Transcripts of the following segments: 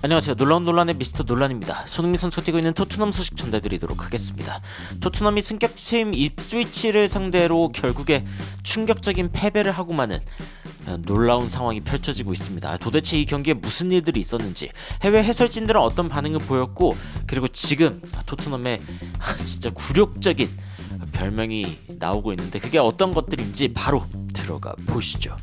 안녕하세요. 놀라운 논란의 미스터 논란입니다. 손흥민 선수가 뛰고 있는 토트넘 소식 전달드리도록 하겠습니다. 토트넘이 승격팀 입스위치를 상대로 결국에 충격적인 패배를 하고 마는 놀라운 상황이 펼쳐지고 있습니다. 도대체 이 경기에 무슨 일들이 있었는지 해외 해설진들은 어떤 반응을 보였고 그리고 지금 토트넘의 진짜 굴욕적인 별명이 나오고 있는데 그게 어떤 것들인지 바로 들어가 보시죠.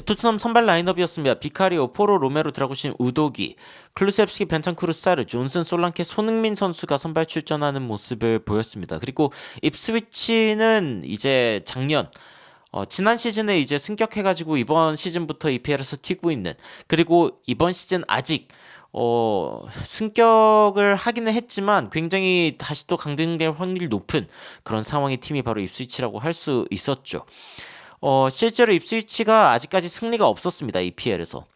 토트넘 선발 라인업이었습니다. 비카리오, 포로, 로메로, 드라구신, 우도기, 클루셉스키, 벤탄쿠르, 사르, 존슨, 솔랑케, 손흥민 선수가 선발 출전하는 모습을 보였습니다. 그리고 입스위치는 이제 작년 어, 지난 시즌에 이제 승격해가지고 이번 시즌부터 EPL에서 튀고 있는 그리고 이번 시즌 아직 어, 승격을 하기는 했지만 굉장히 다시 또 강등될 확률이 높은 그런 상황의 팀이 바로 입스위치라고 할 수 있었죠. 어, 실제로 입스위치가 아직까지 승리가 없었습니다. EPL에서.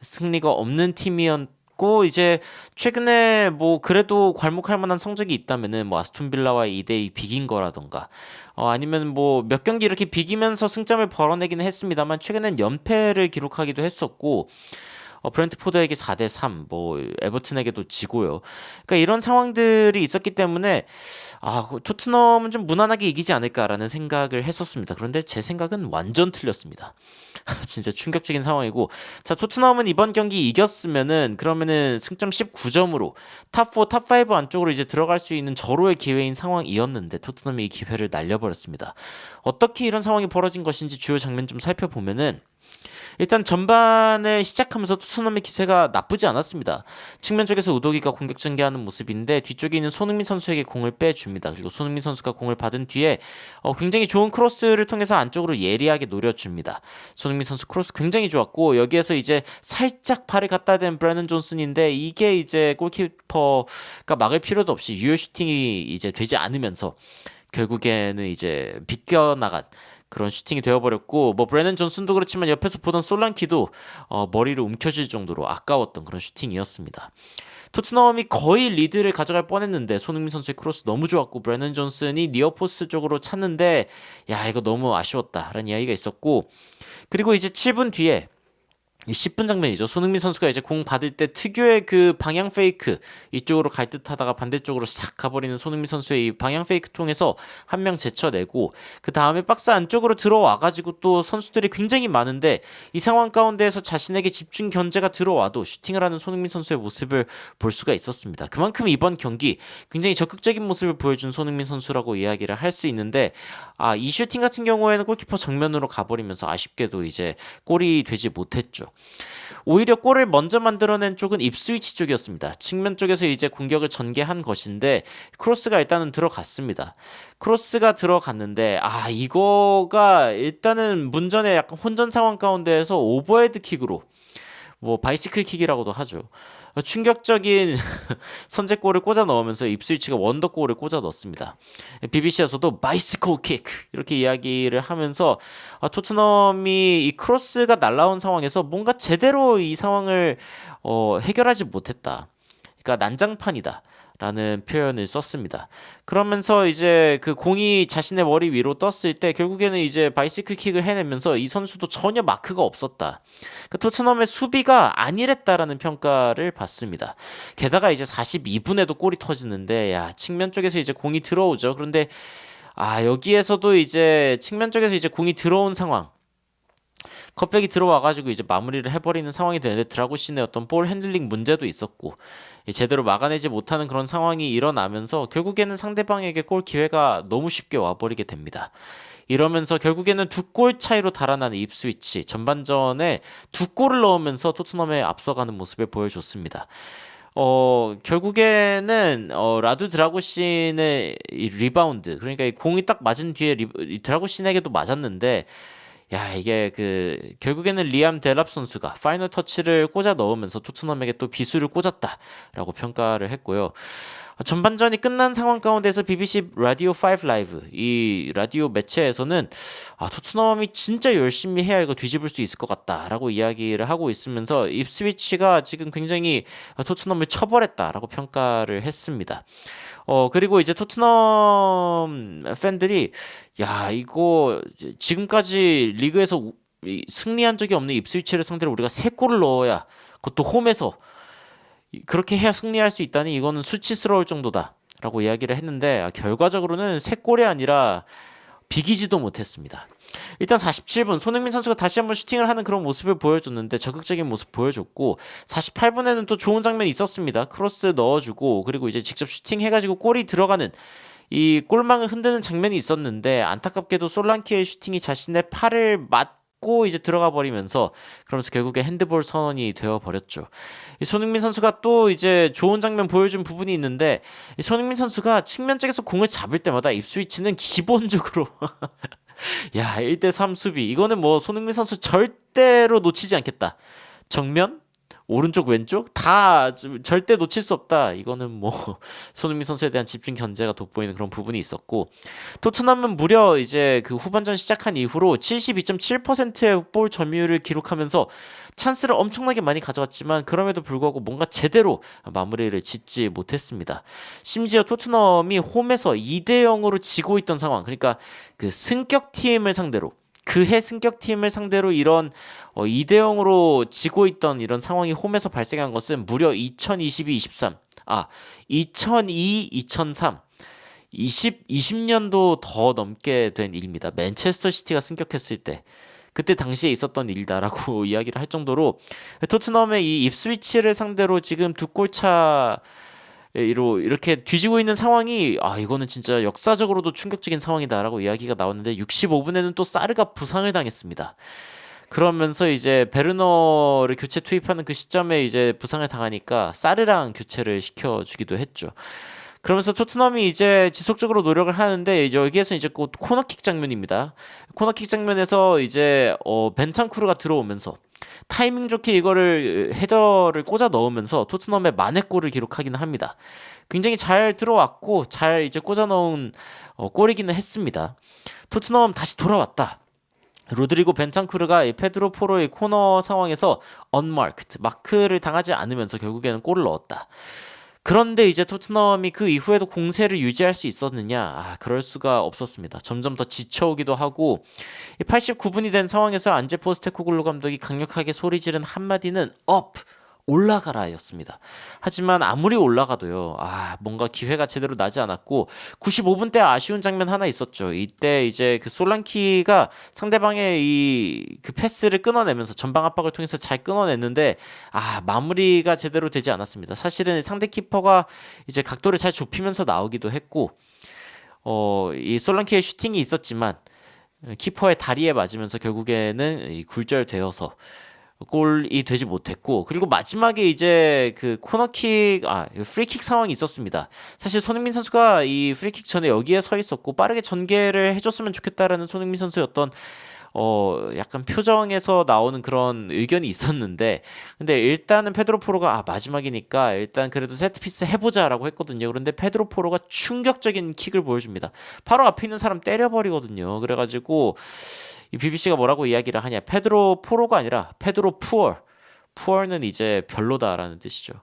승리가 없는 팀이었고 이제 최근에 뭐 그래도 괄목할 만한 성적이 있다면은 뭐 아스톤 빌라와 2대2 비긴 거라던가 어, 아니면 뭐 몇 경기 이렇게 비기면서 승점을 벌어내기는 했습니다만 최근엔 연패를 기록하기도 했었고 어, 브렌트포드에게 4대 3, 뭐 에버튼에게도 지고요. 그러니까 이런 상황들이 있었기 때문에 아, 그 토트넘은 좀 무난하게 이기지 않을까라는 생각을 했었습니다. 그런데 제 생각은 완전 틀렸습니다. 진짜 충격적인 상황이고 자, 토트넘은 이번 경기 이겼으면은 그러면은 승점 19점으로 탑4, 탑5 안쪽으로 이제 들어갈 수 있는 절호의 기회인 상황이었는데 토트넘이 이 기회를 날려버렸습니다. 어떻게 이런 상황이 벌어진 것인지 주요 장면 좀 살펴보면은 일단 전반을 시작하면서 토트넘의 기세가 나쁘지 않았습니다. 측면 쪽에서 우도기가 공격 전개하는 모습인데 뒤쪽에 있는 손흥민 선수에게 공을 빼줍니다. 그리고 손흥민 선수가 공을 받은 뒤에 어, 굉장히 좋은 크로스를 통해서 안쪽으로 예리하게 노려줍니다. 손흥민 선수 크로스 굉장히 좋았고 여기에서 이제 살짝 발을 갖다 댄 브래넌 존슨인데 이게 이제 골키퍼가 막을 필요도 없이 유효 슈팅이 이제 되지 않으면서 결국에는 이제 비껴나간 그런 슈팅이 되어버렸고 뭐 브레넌 존슨도 그렇지만 옆에서 보던 솔란키도 어, 머리를 움켜쥘 정도로 아까웠던 그런 슈팅이었습니다. 토트넘이 거의 리드를 가져갈 뻔했는데 손흥민 선수의 크로스 너무 좋았고 브레넌 존슨이 니어포스 쪽으로 찼는데 야 이거 너무 아쉬웠다라는 이야기가 있었고 그리고 이제 7분 뒤에 10분 장면이죠. 손흥민 선수가 이제 공 받을 때 특유의 그 방향 페이크 이쪽으로 갈 듯 하다가 반대쪽으로 싹 가버리는 손흥민 선수의 이 방향 페이크 통해서 한 명 제쳐내고 그 다음에 박스 안쪽으로 들어와가지고 또 선수들이 굉장히 많은데 이 상황 가운데에서 자신에게 집중 견제가 들어와도 슈팅을 하는 손흥민 선수의 모습을 볼 수가 있었습니다. 그만큼 이번 경기 굉장히 적극적인 모습을 보여준 손흥민 선수라고 이야기를 할 수 있는데 아 이 슈팅 같은 경우에는 골키퍼 정면으로 가버리면서 아쉽게도 이제 골이 되지 못했죠. 오히려 골을 먼저 만들어낸 쪽은 입스위치 쪽이었습니다. 측면 쪽에서 이제 공격을 전개한 것인데 크로스가 일단은 들어갔습니다. 크로스가 들어갔는데 아 이거가 일단은 문전에 약간 혼전 상황 가운데에서 오버헤드 킥으로 뭐 바이시클 킥이라고도 하죠. 충격적인 선제골을 꽂아 넣으면서 입스위치가 원더골을 꽂아 넣었습니다. BBC에서도 바이스콜 킥 이렇게 이야기를 하면서 아, 토트넘이 이 크로스가 날라온 상황에서 뭔가 제대로 이 상황을 어, 해결하지 못했다. 그러니까 난장판이다. 라는 표현을 썼습니다. 그러면서 이제 그 공이 자신의 머리 위로 떴을 때 결국에는 이제 바이시클 킥을 해내면서 이 선수도 전혀 마크가 없었다. 그 토트넘의 수비가 안일했다라는 평가를 받습니다. 게다가 이제 42분에도 골이 터지는데 야 측면 쪽에서 이제 공이 들어오죠. 그런데 아 여기에서도 이제 측면 쪽에서 이제 공이 들어온 상황 컵백이 들어와가지고 이제 마무리를 해버리는 상황이 되는데 드라고신의 어떤 볼 핸들링 문제도 있었고 제대로 막아내지 못하는 그런 상황이 일어나면서 결국에는 상대방에게 골 기회가 너무 쉽게 와버리게 됩니다. 이러면서 결국에는 두 골 차이로 달아나는 입스위치 전반전에 두 골을 넣으면서 토트넘에 앞서가는 모습을 보여줬습니다. 어 결국에는 어 라두 드라고신의 리바운드 그러니까 이 공이 딱 맞은 뒤에 리, 드라고신에게도 맞았는데 야 이게 그 결국에는 리암 델랍 선수가 파이널 터치를 꽂아 넣으면서 토트넘에게 또 비수를 꽂았다라고 평가를 했고요. 전반전이 끝난 상황 가운데서 BBC 라디오 5 라이브 이 라디오 매체에서는 아 토트넘이 진짜 열심히 해야 이거 뒤집을 수 있을 것 같다라고 이야기를 하고 있으면서 입스위치가 지금 굉장히 토트넘을 처벌했다라고 평가를 했습니다. 어 그리고 이제 토트넘 팬들이 야 이거 지금까지 리그에서 이 승리한 적이 없는 입스위치를 상대로 우리가 세 골을 넣어야 그것도 홈에서 이- 그렇게 해야 승리할 수 있다니 이거는 수치스러울 정도다 라고 이야기를 했는데 아, 결과적으로는 세 골이 아니라 비기지도 못했습니다. 일단 47분 손흥민 선수가 다시 한번 슈팅을 하는 그런 모습을 보여줬는데 적극적인 모습 보여줬고 48분에는 또 좋은 장면이 있었습니다. 크로스 넣어주고 그리고 이제 직접 슈팅 해가지고 골이 들어가는 이 골망을 흔드는 장면이 있었는데 안타깝게도 솔랑키의 슈팅이 자신의 팔을 맞 고 이제 들어가 버리면서 그러면서 결국에 핸드볼 선언이 되어 버렸죠. 이 손흥민 선수가 또 이제 좋은 장면 보여준 부분이 있는데 이 손흥민 선수가 측면 쪽에서 공을 잡을 때마다 입스위치는 기본적으로 야 1대3 수비 이거는 뭐 손흥민 선수 절대로 놓치지 않겠다. 정면 오른쪽 왼쪽 다좀 절대 놓칠 수 없다. 이거는 뭐 손흥민 선수에 대한 집중 견제가 돋보이는 그런 부분이 있었고 토트넘은 무려 이제 그 후반전 시작한 이후로 72.7%의 볼 점유율을 기록하면서 찬스를 엄청나게 많이 가져갔지만 그럼에도 불구하고 뭔가 제대로 마무리를 짓지 못했습니다. 심지어 토트넘이 홈에서 2대 0으로 지고 있던 상황. 그러니까 그 승격 팀을 상대로 그해 승격 팀을 상대로 이런 어, 2대 0으로 지고 있던 이런 상황이 홈에서 발생한 것은 무려 2022-23. 아, 2002-2003. 20, 20년도 더 넘게 된 일입니다. 맨체스터 시티가 승격했을 때. 그때 당시에 있었던 일이다라고 이야기를 할 정도로 토트넘의 이 입스위치를 상대로 지금 두 골차 이로 이렇게 뒤지고 있는 상황이 아 이거는 진짜 역사적으로도 충격적인 상황이다라고 이야기가 나왔는데 65분에는 또 사르가 부상을 당했습니다. 그러면서 이제 베르너를 교체 투입하는 그 시점에 이제 부상을 당하니까 사르랑 교체를 시켜주기도 했죠. 그러면서 토트넘이 이제 지속적으로 노력을 하는데 여기에서 이제 곧 코너킥 장면입니다. 코너킥 장면에서 이제 어 벤탄쿠르가 들어오면서 타이밍 좋게 이거를 헤더를 꽂아 넣으면서 토트넘의 만회골을 기록하기는 합니다. 굉장히 잘 들어왔고 잘 이제 꽂아 넣은 어, 골이기는 했습니다. 토트넘 다시 돌아왔다. 로드리고 벤탄쿠르가 이 페드로 포로의 코너 상황에서 언마크드 마크를 당하지 않으면서 결국에는 골을 넣었다. 그런데 이제 토트넘이 그 이후에도 공세를 유지할 수 있었느냐? 아, 그럴 수가 없었습니다. 점점 더 지쳐오기도 하고 89분이 된 상황에서 안제 포스테코글로 감독이 강력하게 소리 지른 한마디는 업 올라가라였습니다. 하지만 아무리 올라가도요, 아, 뭔가 기회가 제대로 나지 않았고, 95분 때 아쉬운 장면 하나 있었죠. 이때 이제 그 솔랑키가 상대방의 이 그 패스를 끊어내면서 전방 압박을 통해서 잘 끊어냈는데, 아, 마무리가 제대로 되지 않았습니다. 사실은 상대 키퍼가 이제 각도를 잘 좁히면서 나오기도 했고, 어, 이 솔랑키의 슈팅이 있었지만, 키퍼의 다리에 맞으면서 결국에는 이 굴절되어서 골이 되지 못했고 그리고 마지막에 이제 그 코너킥 아 프리킥 상황이 있었습니다. 사실 손흥민 선수가 이 프리킥 전에 여기에 서 있었고 빠르게 전개를 해줬으면 좋겠다라는 손흥민 어떤 어 약간 표정에서 나오는 그런 의견이 있었는데 근데 일단은 페드로 포로가 아 마지막이니까 일단 그래도 세트피스 해보자라고 했거든요. 그런데 페드로 포로가 충격적인 킥을 보여줍니다. 바로 앞에 있는 사람 때려버리거든요. 그래가지고 이 BBC가 뭐라고 이야기를 하냐 페드로 포로가 아니라 페드로 푸얼 푸얼는 이제 별로다라는 뜻이죠.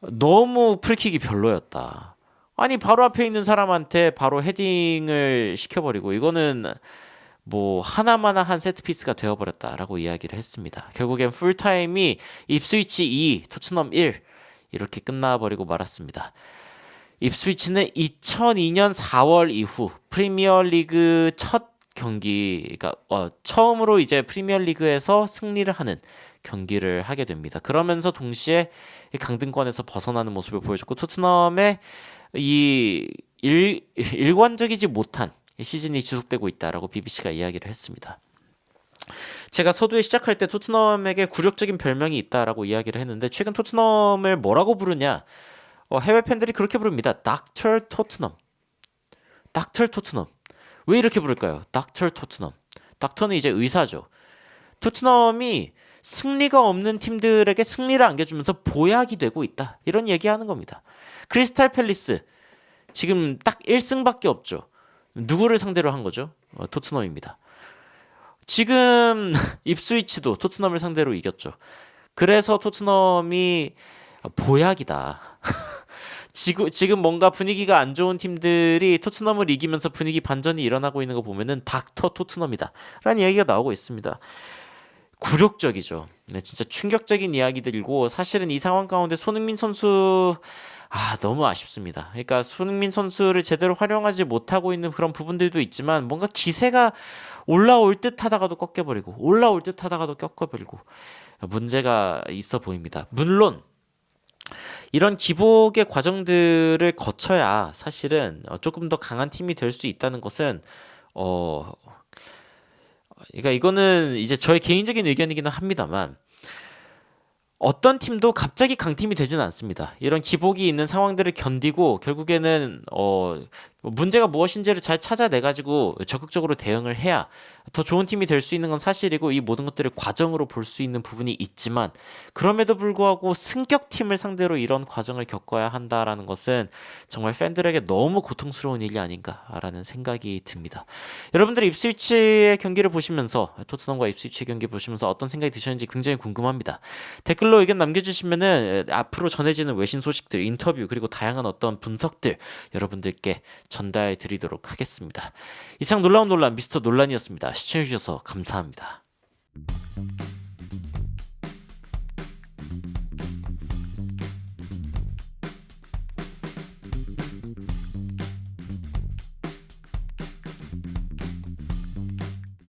너무 프리킥이 별로였다. 아니 바로 앞에 있는 사람한테 바로 헤딩을 시켜버리고 이거는 뭐 하나마나 한 세트 피스가 되어버렸다라고 이야기를 했습니다. 결국엔 풀타임이 입스위치 2, 토트넘 1 이렇게 끝나버리고 말았습니다. 입스위치는 2002년 4월 이후 프리미어리그 첫 경기, 그러니까 어, 처음으로 이제 프리미어리그에서 승리를 하는 경기를 하게 됩니다. 그러면서 동시에 이 강등권에서 벗어나는 모습을 보여줬고 토트넘의 이 일, 일관적이지 못한 시즌이 지속되고 있다라고 BBC가 이야기를 했습니다. 제가 서두에 시작할 때 토트넘에게 굴욕적인 별명이 있다라고 이야기를 했는데 최근 토트넘을 뭐라고 부르냐? 어, 해외 팬들이 그렇게 부릅니다. 닥터 토트넘. 닥터 토트넘. 왜 이렇게 부를까요? 닥터 토트넘. 닥터는 이제 의사죠. 토트넘이 승리가 없는 팀들에게 승리를 안겨주면서 보약이 되고 있다. 이런 얘기하는 겁니다. 크리스탈 팰리스 지금 딱 1승밖에 없죠. 누구를 상대로 한 거죠? 어, 토트넘입니다. 지금 입스위치도 토트넘을 상대로 이겼죠. 그래서 토트넘이 보약이다. 지금 지금 뭔가 분위기가 안 좋은 팀들이 토트넘을 이기면서 분위기 반전이 일어나고 있는 거 보면은 닥터 토트넘이다 라는 이야기가 나오고 있습니다. 굴욕적이죠. 네, 진짜 충격적인 이야기들이고 사실은 이 상황 가운데 손흥민 선수 아 너무 아쉽습니다. 그러니까 손흥민 선수를 제대로 활용하지 못하고 있는 그런 부분들도 있지만 뭔가 기세가 올라올 듯 하다가도 꺾여버리고 올라올 듯 하다가도 꺾여버리고 문제가 있어 보입니다. 물론 이런 기복의 과정들을 거쳐야 사실은 어, 조금 더 강한 팀이 될 수 있다는 것은 어 그러니까 이거는 이제 저의 개인적인 의견이기는 합니다만 어떤 팀도 갑자기 강팀이 되지는 않습니다. 이런 기복이 있는 상황들을 견디고 결국에는 어 문제가 무엇인지를 잘 찾아내 가지고 적극적으로 대응을 해야 더 좋은 팀이 될 수 있는 건 사실이고 이 모든 것들을 과정으로 볼 수 있는 부분이 있지만 그럼에도 불구하고 승격 팀을 상대로 이런 과정을 겪어야 한다라는 것은 정말 팬들에게 너무 고통스러운 일이 아닌가라는 생각이 듭니다. 여러분들이 입스위치의 경기를 보시면서 토트넘과 입스위치 경기 보시면서 어떤 생각이 드셨는지 굉장히 궁금합니다. 댓글로 의견 남겨주시면은 앞으로 전해지는 외신 소식들, 인터뷰 그리고 다양한 어떤 분석들 여러분들께 전달 드리도록 하겠습니다. 이상 놀라운 논란 미스터 논란이었습니다. 시청해 주셔서 감사합니다.